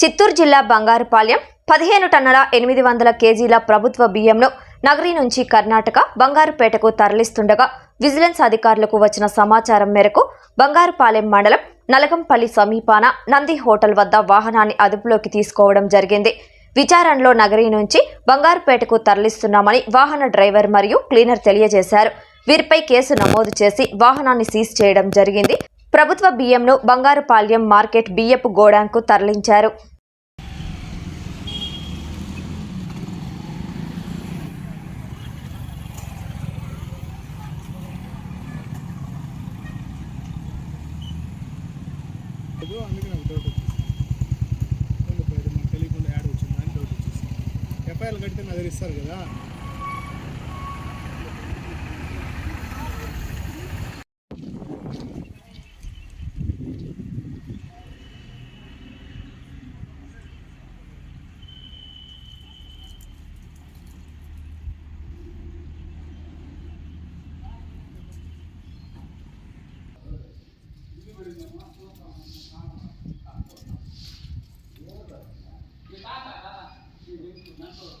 చిత్తూరు జిల్లా బంగారుపాలెం పదిహేను టన్నుల ఎనిమిది వందల కేజీల ప్రభుత్వ బియ్యంను నగరి నుంచి కర్ణాటక బంగారుపేటకు తరలిస్తుండగా విజిలెన్స్ అధికారులకు వచ్చిన సమాచారం మేరకు బంగారుపాలెం మండలం నలగంపల్లి సమీపాన నంది హోటల్ వద్ద వాహనాన్ని అదుపులోకి తీసుకోవడం జరిగింది. విచారణలో నగరి నుంచి బంగారుపేటకు తరలిస్తున్నామని వాహన డ్రైవర్ మరియు క్లీనర్ తెలియజేశారు. వీరిపై కేసు నమోదు చేసి వాహనాన్ని సీజ్ చేయడం జరిగింది. ప్రభుత్వ బియ్యంను బంగారుపాల్యం మార్కెట్ బియ్యపు గోడాంకు తరలించారు. ఉండదు అందుకే నాకు డౌట్ వచ్చింది. తెలియకుండా యాడ్ వచ్చిందా అని డౌట్ వచ్చేసి ఎఫ్ఐఆర్ కడితే నాకు ఇస్తారు కదా. 你八百的你们只能够